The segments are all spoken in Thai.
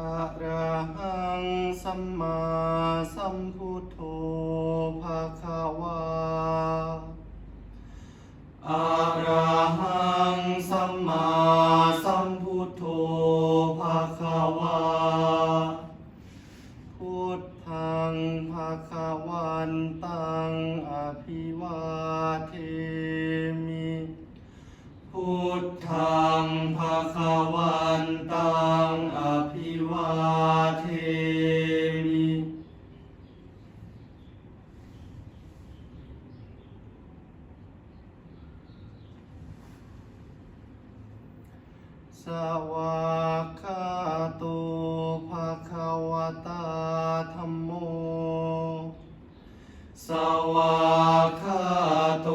อะระหังสัมมาสัมพุทโธภะคะวาอะระหังสัมมาสัมพุทโธภะคะวา สวากขาโตภะคะวะตาธัมโม สวากขาโต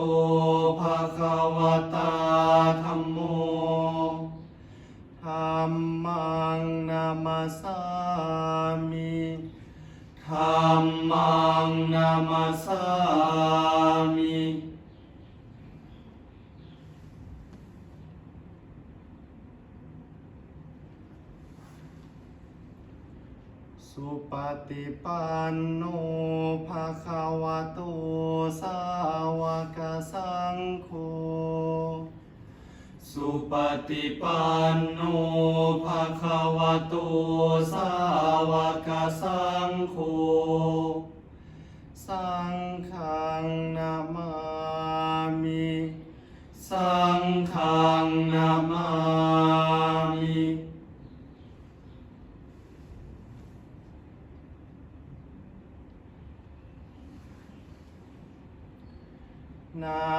ภะคะวะตาธัมโม สุปฏิปันโนภะคะวะโตสาวกสังโฆสุปฏิปันโนภะคะวะโตสาวกสังโฆสังฆังนามา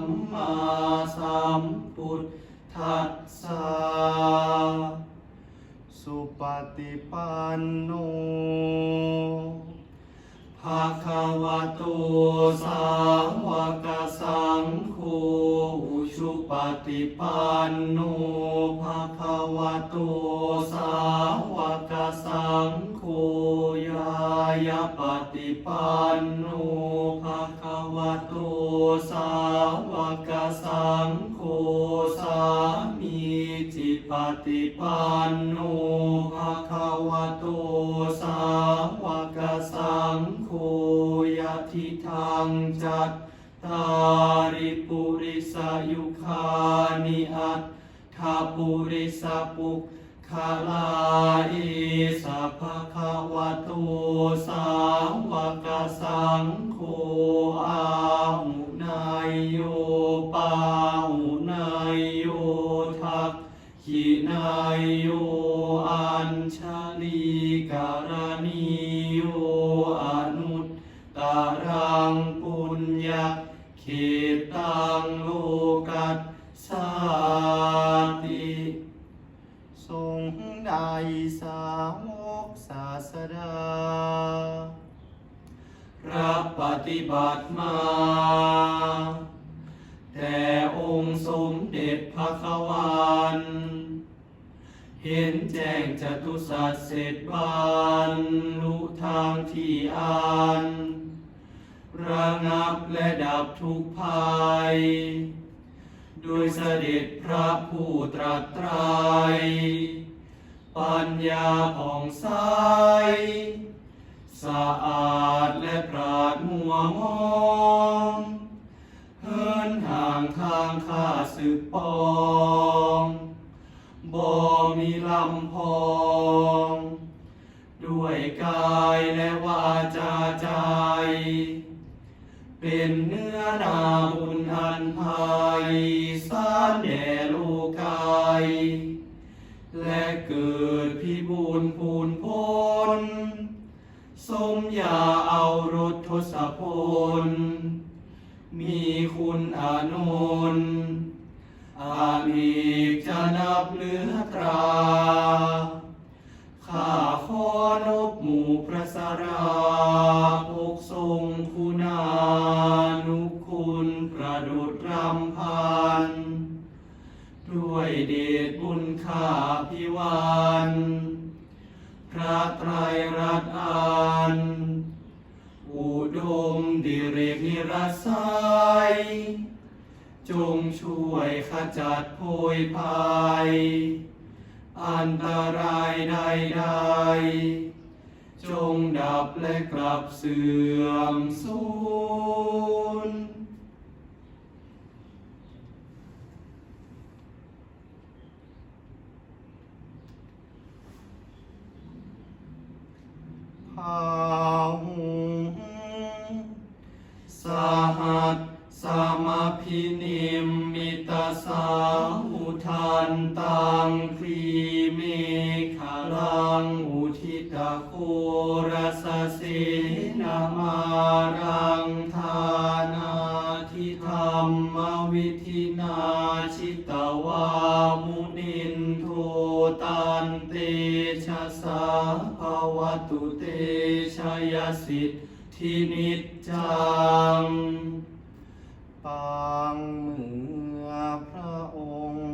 มมาสัมพุทธัสสะสุปฏิปันโนภะคะวะโตสาวกสังโฆุชุปฏิปันโนภะคะวะโตสาวกสังโฆ ยาปฏิปันโนภะคะวะโตสาวกสังโฆสามีจิปฏิปันโนภะคะวะโตสาวกสังโฆยะทิทางจัตตาริปุริสายุคานิอัตถาปุริสปุก ขลาเอสะพะคะวะโตสาวกสังโฆอาหุนายโยปาหุนายโยทักขินายโย ดา รับปฏิบัติมา แต่องค์สมเด็จพระควัน เห็นแจ้งจตุสัจเสร็จบานรู้ทางที่อานระงับและดับทุกภัย โดยเสด็จพระผู้ตรัสไตรย ปัญญาผ่องใส สะอาดและปราดมัวมองเฮินห่างทางข้าศึกปองบ่มีลำพอง ด้วยกายและวาจาใจ เป็นเนื้อนาบุญอันภัยสานแด่โลกาย และเกิดพิบูรณ์พูนพ้นสมยาเอารถทศพล มีคุณอานนท์อาจอีกจะนับเหลือตรา ข้าขอนบหมู่พระสราปกทรงคุณานุคุณประดุจรำพัน ด้วยเดชบุญข้าพิวันพระไตรรัตน์อัน อุดมดิเรกนิรสัยจงช่วยขจัดโพยภัย อันตรายใดๆ จงดับและกลับเสื่อมสูญ พาหุง สหัสสมาพินิมมิตาสาอุทันตา ภวตุเตชยสิทธินิจจังปังเมื่อพระองค์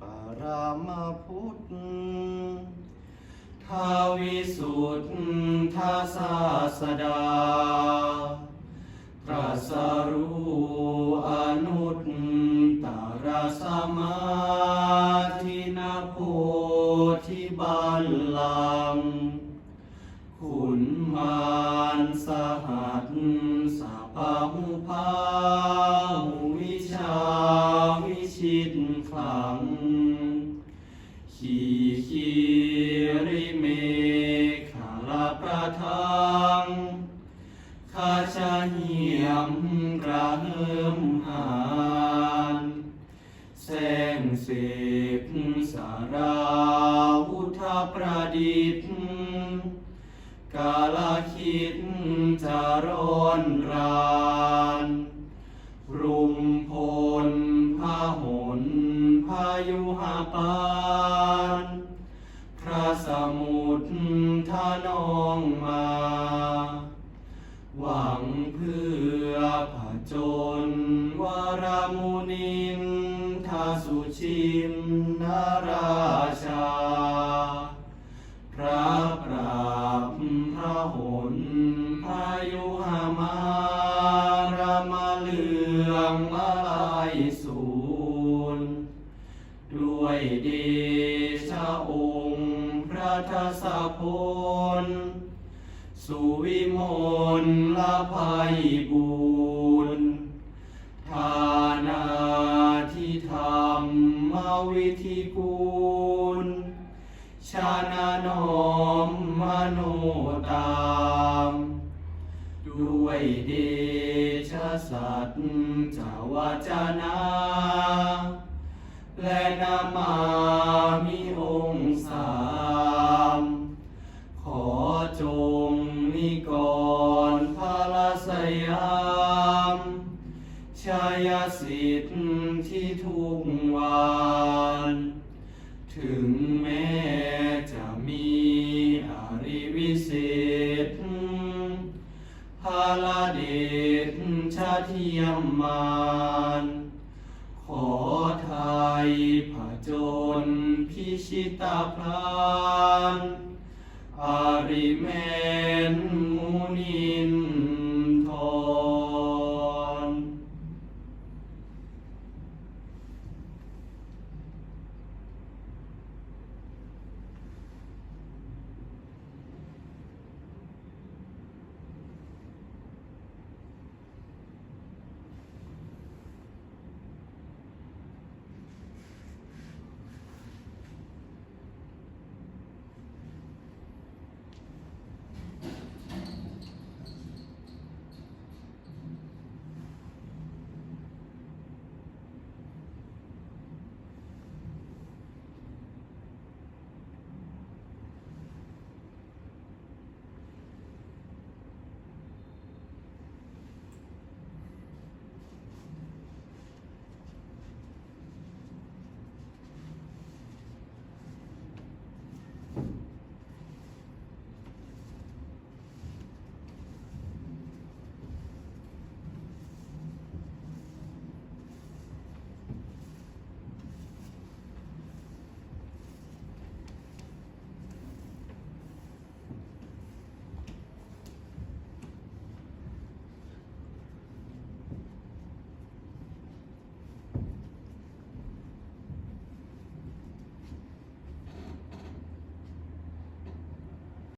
ปรามพุทธทาวิสุทธาศาสดาตรัสรู้ ขีริเมฆาลาประทังข้าชาเหียมกระเฮิมหานแสงเสกสาราวุธประดิษฐ์กาลคิดจะร้อนรานรุมพลพาหนพายุหาปา ทานองมา หวังเพื่อผจญวารมุนินทาสุชินนาราชา พล สุวิมลละภัยบุญทานาที่ธรรมวิธีกุลชาณานอมมโนตามด้วยเดชสัตว์จาวจนา และนามา สิทธิพาลาเดชชาเทียมมานขอไทยผจนพิชิตาพรานอาริเมน